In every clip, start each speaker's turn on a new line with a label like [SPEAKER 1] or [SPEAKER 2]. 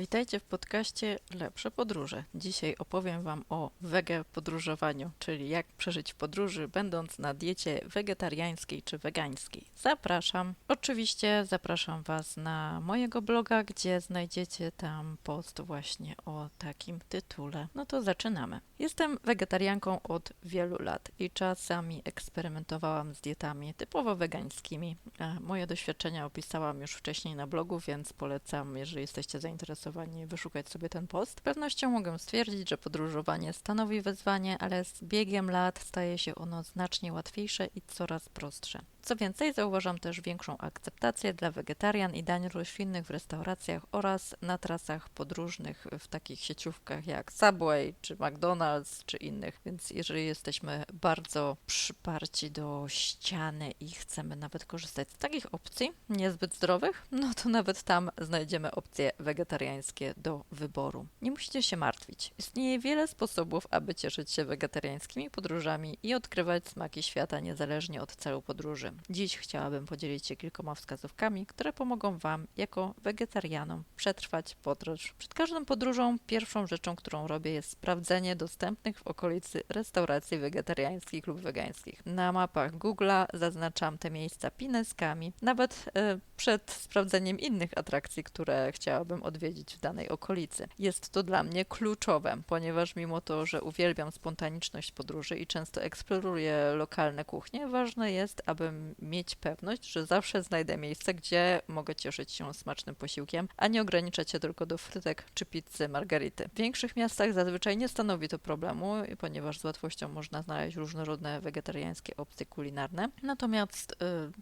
[SPEAKER 1] Witajcie w podcaście Lepsze Podróże. Dzisiaj opowiem Wam o wege podróżowaniu, czyli jak przeżyć w podróży, będąc na diecie wegetariańskiej czy wegańskiej. Zapraszam. Oczywiście zapraszam Was na mojego bloga, gdzie znajdziecie tam post właśnie o takim tytule. No to zaczynamy. Jestem wegetarianką od wielu lat i czasami eksperymentowałam z dietami typowo wegańskimi. E, Moje doświadczenia opisałam już wcześniej na blogu, więc polecam, jeżeli jesteście zainteresowani, wyszukać sobie ten post. Z pewnością mogę stwierdzić, że podróżowanie stanowi wyzwanie, ale z biegiem lat staje się ono znacznie łatwiejsze i coraz prostsze. Co więcej, zauważam też większą akceptację dla wegetarian i dań roślinnych w restauracjach oraz na trasach podróżnych w takich sieciówkach jak Subway czy McDonald's czy innych. Więc jeżeli jesteśmy bardzo przyparci do ściany i chcemy nawet korzystać z takich opcji niezbyt zdrowych, no to nawet tam znajdziemy opcje wegetariańskie do wyboru. Nie musicie się martwić. Istnieje wiele sposobów, aby cieszyć się wegetariańskimi podróżami i odkrywać smaki świata niezależnie od celu podróży. Dziś chciałabym podzielić się kilkoma wskazówkami, które pomogą Wam jako wegetarianom przetrwać podróż. Przed każdą podróżą pierwszą rzeczą, którą robię jest sprawdzenie dostępnych w okolicy restauracji wegetariańskich lub wegańskich. Na mapach Google'a zaznaczam te miejsca pineskami, nawet e, przed sprawdzeniem innych atrakcji, które chciałabym odwiedzić w danej okolicy. Jest to dla mnie kluczowe, ponieważ mimo to, że uwielbiam spontaniczność podróży i często eksploruję lokalne kuchnie, ważne jest, aby mieć pewność, że zawsze znajdę miejsce, gdzie mogę cieszyć się smacznym posiłkiem, a nie ograniczać się tylko do frytek czy pizzy margarity. W większych miastach zazwyczaj nie stanowi to problemu, ponieważ z łatwością można znaleźć różnorodne wegetariańskie opcje kulinarne. Natomiast y,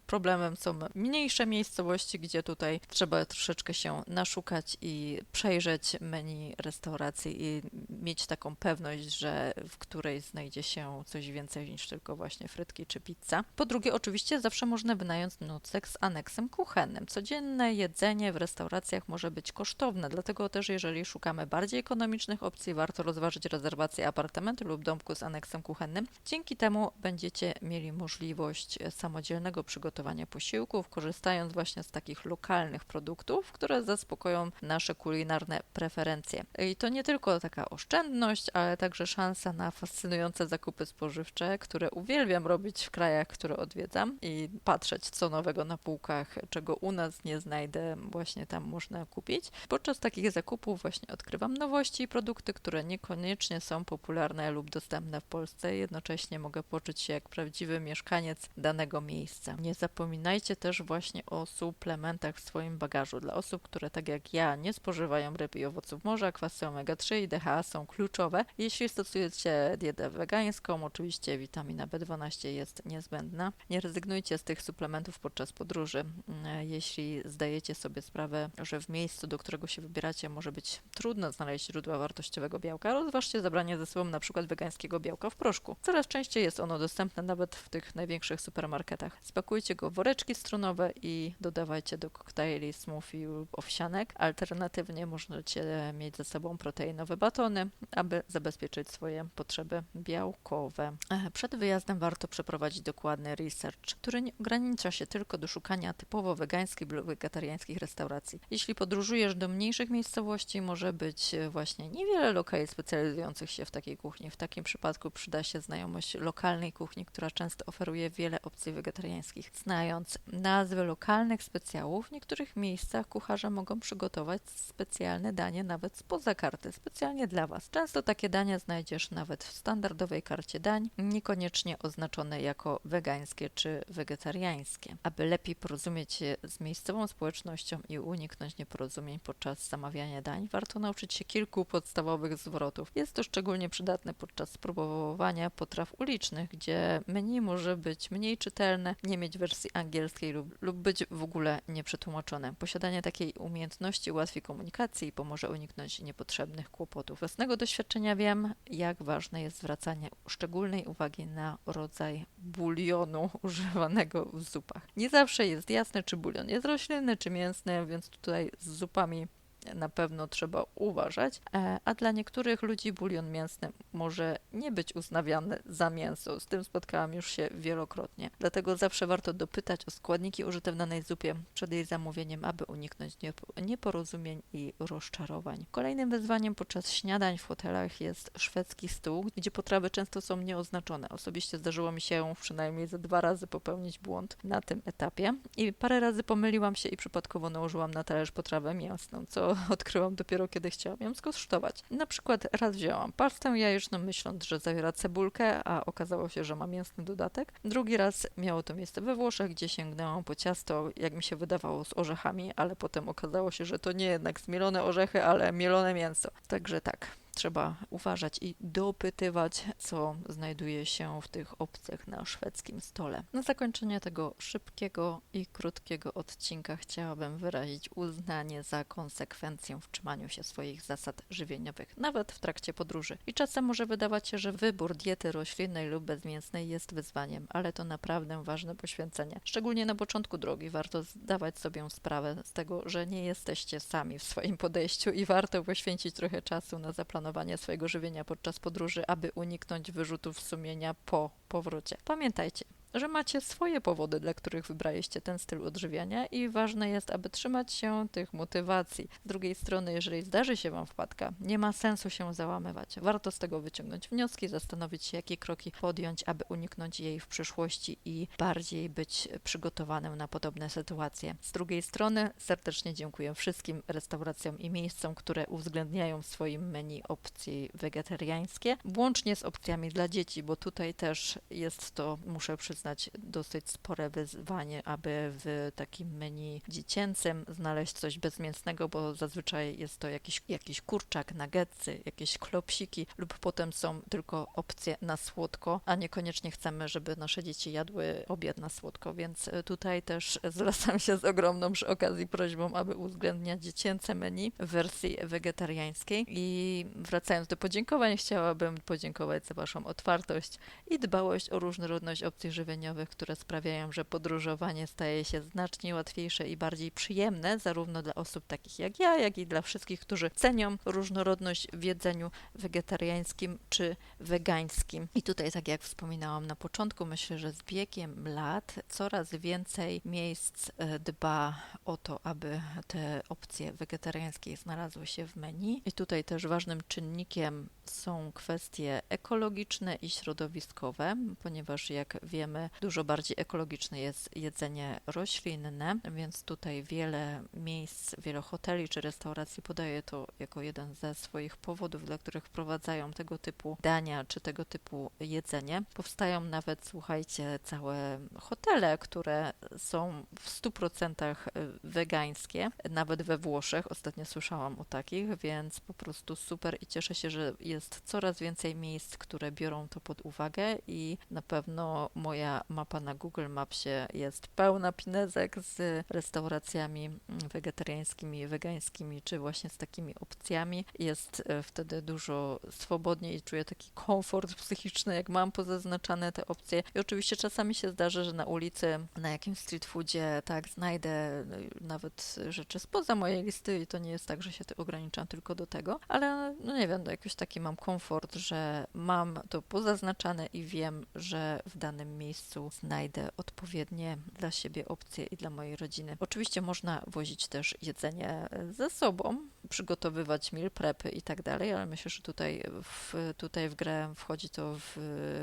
[SPEAKER 1] problemem są mniejsze miejscowości, gdzie tutaj trzeba troszeczkę się naszukać i przejrzeć menu restauracji i mieć taką pewność, że w której znajdzie się coś więcej niż tylko właśnie frytki czy pizza. Po drugie, oczywiście zawsze można wynająć nocleg z aneksem kuchennym. Codzienne jedzenie w restauracjach może być kosztowne, dlatego też jeżeli szukamy bardziej ekonomicznych opcji, warto rozważyć rezerwację apartamentu lub domku z aneksem kuchennym. Dzięki temu będziecie mieli możliwość samodzielnego przygotowania posiłków, korzystając właśnie z takich lokalnych produktów, które zaspokoją nasze kulinarne preferencje. I to nie tylko taka oszczędność, ale także szansa na fascynujące zakupy spożywcze, które uwielbiam robić w krajach, które odwiedzam i patrzeć, co nowego na półkach, czego u nas nie znajdę, właśnie tam można kupić. Podczas takich zakupów właśnie odkrywam nowości i produkty, które niekoniecznie są popularne lub dostępne w Polsce. Jednocześnie mogę poczuć się jak prawdziwy mieszkaniec danego miejsca. Nie zapominajcie też właśnie o suplementach w swoim bagażu. Dla osób, które tak jak ja nie spożywają ryb i owoców morza, kwasy omega-3 i DHA są kluczowe. Jeśli stosujecie dietę wegańską, oczywiście witamina B12 jest niezbędna. Nie rezygnujcie z tych suplementów podczas podróży. Mm, Jeśli zdajecie sobie sprawę, że w miejscu, do którego się wybieracie, może być trudno znaleźć źródła wartościowego białka, rozważcie zabranie ze sobą przykład wegańskiego białka w proszku. Coraz częściej jest ono dostępne nawet w tych największych supermarketach. Spakujcie go w woreczki strunowe i dodawajcie do koktajli, smoothie lub owsianek. Alternatywnie możecie mieć ze sobą proteinowe batony, aby zabezpieczyć swoje potrzeby białkowe. E, Przed wyjazdem warto przeprowadzić dokładny research, który nie ogranicza się tylko do szukania typowo wegańskich lub wegetariańskich restauracji. Jeśli podróżujesz do mniejszych miejscowości, może być właśnie niewiele lokali specjalizujących się w takiej kuchni. W takim przypadku przyda się znajomość lokalnej kuchni, która często oferuje wiele opcji wegetariańskich. Znając nazwy lokalnych specjałów, w niektórych miejscach kucharze mogą przygotować specjalne danie nawet spoza karty, specjalnie dla Was. Często takie dania znajdziesz nawet w standardowej karcie dań, niekoniecznie oznaczone jako wegańskie czy wegetariańskie. Aby lepiej porozumieć się z miejscową społecznością i uniknąć nieporozumień podczas zamawiania dań, warto nauczyć się kilku podstawowych zwrotów. Jest to szczególnie przydatne podczas spróbowania potraw ulicznych, gdzie menu może być mniej czytelne, nie mieć wersji angielskiej lub, lub być w ogóle nieprzetłumaczone. Posiadanie takiej umiejętności ułatwi komunikację i pomoże uniknąć niepotrzebnych kłopotów. Z własnego doświadczenia wiem, jak ważne jest zwracanie szczególnej uwagi na rodzaj bulionu używanego w zupach. Nie zawsze jest jasne, czy bulion jest roślinny, czy mięsny, więc tutaj z zupami na pewno trzeba uważać, e, a dla niektórych ludzi bulion mięsny może nie być uznawiany za mięso. Z tym spotkałam już się wielokrotnie. Dlatego zawsze warto dopytać o składniki użyte w danej zupie przed jej zamówieniem, aby uniknąć niepo- nieporozumień i rozczarowań. Kolejnym wyzwaniem podczas śniadań w hotelach jest szwedzki stół, gdzie potrawy często są nieoznaczone. Osobiście zdarzyło mi się przynajmniej ze dwa razy popełnić błąd na tym etapie i parę razy pomyliłam się i przypadkowo nałożyłam na talerz potrawę mięsną, co odkryłam dopiero kiedy chciałam ją skosztować. Na przykład raz wzięłam pastę jajeczną myśląc, że zawiera cebulkę, a okazało się, że ma mięsny dodatek. Drugi raz miało to miejsce we Włoszech, gdzie sięgnęłam po ciasto, jak mi się wydawało, z orzechami, ale potem okazało się, że to nie jednak zmielone orzechy, ale mielone mięso. Także tak, trzeba uważać i dopytywać, co znajduje się w tych opcjach na szwedzkim stole. Na zakończenie tego szybkiego i krótkiego odcinka chciałabym wyrazić uznanie za konsekwencję w trzymaniu się swoich zasad żywieniowych, nawet w trakcie podróży. I czasem może wydawać się, że wybór diety roślinnej lub bezmięsnej jest wyzwaniem, ale to naprawdę ważne poświęcenie. Szczególnie na początku drogi warto zdawać sobie sprawę z tego, że nie jesteście sami w swoim podejściu i warto poświęcić trochę czasu na zaplanowanie swojego żywienia podczas podróży, aby uniknąć wyrzutów sumienia po powrocie. Pamiętajcie, że macie swoje powody, dla których wybraliście ten styl odżywiania i ważne jest, aby trzymać się tych motywacji. Z drugiej strony, jeżeli zdarzy się Wam wpadka, nie ma sensu się załamywać. Warto z tego wyciągnąć wnioski, zastanowić się, jakie kroki podjąć, aby uniknąć jej w przyszłości i bardziej być przygotowanym na podobne sytuacje. Z drugiej strony, serdecznie dziękuję wszystkim restauracjom i miejscom, które uwzględniają w swoim menu opcje wegetariańskie, włącznie z opcjami dla dzieci, bo tutaj też jest to, muszę przyznać, dosyć spore wyzwanie, aby w takim menu dziecięcym znaleźć coś bezmięsnego, bo zazwyczaj jest to jakiś, jakiś kurczak, nuggetsy, jakieś klopsiki lub potem są tylko opcje na słodko, a niekoniecznie chcemy, żeby nasze dzieci jadły obiad na słodko, więc e, tutaj też zwracam się z ogromną przy okazji prośbą, aby uwzględniać dziecięce menu w wersji wegetariańskiej. I wracając do podziękowań, chciałabym podziękować za Waszą otwartość i dbałość o różnorodność opcji żywieniowych, które sprawiają, że podróżowanie staje się znacznie łatwiejsze i bardziej przyjemne, zarówno dla osób takich jak ja, jak i dla wszystkich, którzy cenią różnorodność w jedzeniu wegetariańskim czy wegańskim. I tutaj, tak jak wspominałam na początku, myślę, że z biegiem lat coraz więcej miejsc e, dba o to, aby te opcje wegetariańskie znalazły się w menu. I tutaj też ważnym czynnikiem są kwestie ekologiczne i środowiskowe, ponieważ jak wiemy, dużo bardziej ekologiczne jest jedzenie roślinne, więc tutaj wiele miejsc, wiele hoteli czy restauracji podaje to jako jeden ze swoich powodów, dla których wprowadzają tego typu dania czy tego typu jedzenie. Powstają nawet, słuchajcie, całe hotele, które są w 100% wegańskie, nawet we Włoszech. Ostatnio słyszałam o takich, więc po prostu super i cieszę się, że jest coraz więcej miejsc, które biorą to pod uwagę i na pewno moja mapa na Google Mapsie jest pełna pinezek z restauracjami mm, wegetariańskimi, wegańskimi, czy właśnie z takimi opcjami. Jest e, wtedy dużo swobodniej i czuję taki komfort psychiczny, jak mam pozaznaczane te opcje. I oczywiście czasami się zdarzy, że na ulicy, na jakimś street foodzie, tak, znajdę no, nawet rzeczy spoza mojej listy i to nie jest tak, że się ograniczam tylko do tego, ale no nie wiem, no jakoś taki mam komfort, że mam to pozaznaczane i wiem, że w danym miejscu znajdę odpowiednie dla siebie opcje i dla mojej rodziny. Oczywiście można wozić też jedzenie ze sobą, przygotowywać meal prepy i tak dalej, ale myślę, że tutaj w, tutaj w grę wchodzi to w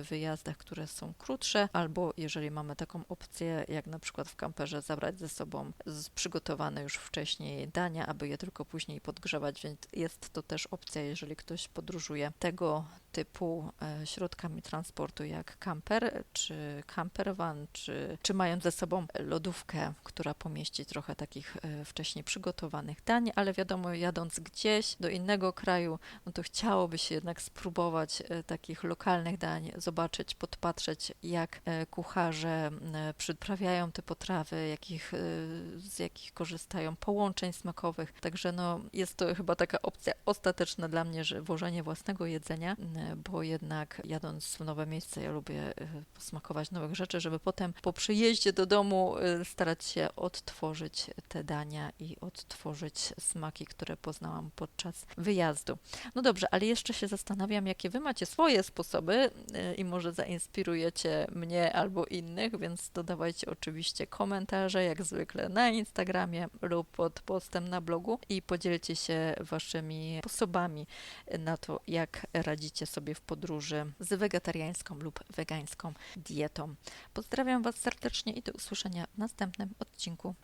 [SPEAKER 1] wyjazdach, które są krótsze, albo jeżeli mamy taką opcję, jak na przykład w kamperze, zabrać ze sobą przygotowane już wcześniej dania, aby je tylko później podgrzewać, więc jest to też opcja, jeżeli ktoś podróżuje tego typu e, środkami transportu jak kamper, czy campervan, czy, czy mając ze sobą lodówkę, która pomieści trochę takich e, wcześniej przygotowanych dań, ale wiadomo, jadąc gdzieś do innego kraju, no to chciałoby się jednak spróbować e, takich lokalnych dań, zobaczyć, podpatrzeć, jak e, kucharze m, przyprawiają te potrawy, jakich, e, z jakich korzystają połączeń smakowych. Także no, jest to chyba taka opcja ostateczna dla mnie, że włożenie własnego jedzenia, bo jednak jadąc w nowe miejsce, ja lubię e, posmakować nowych rzeczy, żeby potem po przyjeździe do domu e, starać się odtworzyć te dania i odtworzyć smaki, które poznałam podczas wyjazdu. No dobrze, ale jeszcze się zastanawiam, jakie wy macie swoje sposoby y, i może zainspirujecie mnie albo innych, więc dodawajcie oczywiście komentarze, jak zwykle na Instagramie lub pod postem na blogu i podzielcie się waszymi sposobami na to, jak radzicie sobie w podróży z wegetariańską lub wegańską dietą. Pozdrawiam Was serdecznie i do usłyszenia w następnym odcinku.